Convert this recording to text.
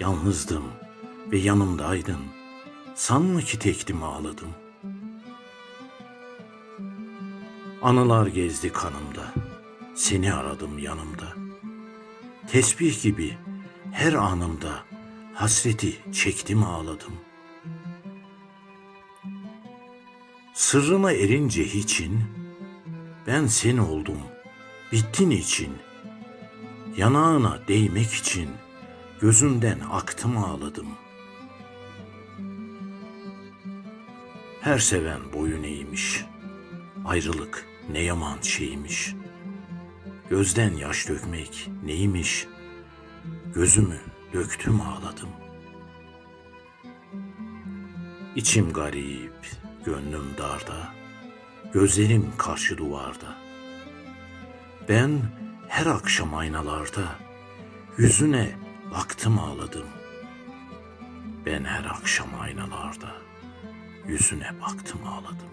Yalnızdım ve yanımdaydın, sanma ki tektim ağladım. Anılar gezdi kanımda, seni aradım yanımda. Tesbih gibi her anımda hasreti çektim ağladım. Sırrına erince hiçin, ben sen oldum, bittin için. Yanağına değmek için gözünden aktım ağladım. Her seven boyun eğmiş, ayrılık ne yaman şeymiş. Gözden yaş dökmek neymiş, gözümü döktüm ağladım. İçim garip, gönlüm darda, gözlerim karşı duvarda. Ben her akşam aynalarda yüzüne baktım ağladım. Ben her akşam aynalarda yüzüne baktım ağladım.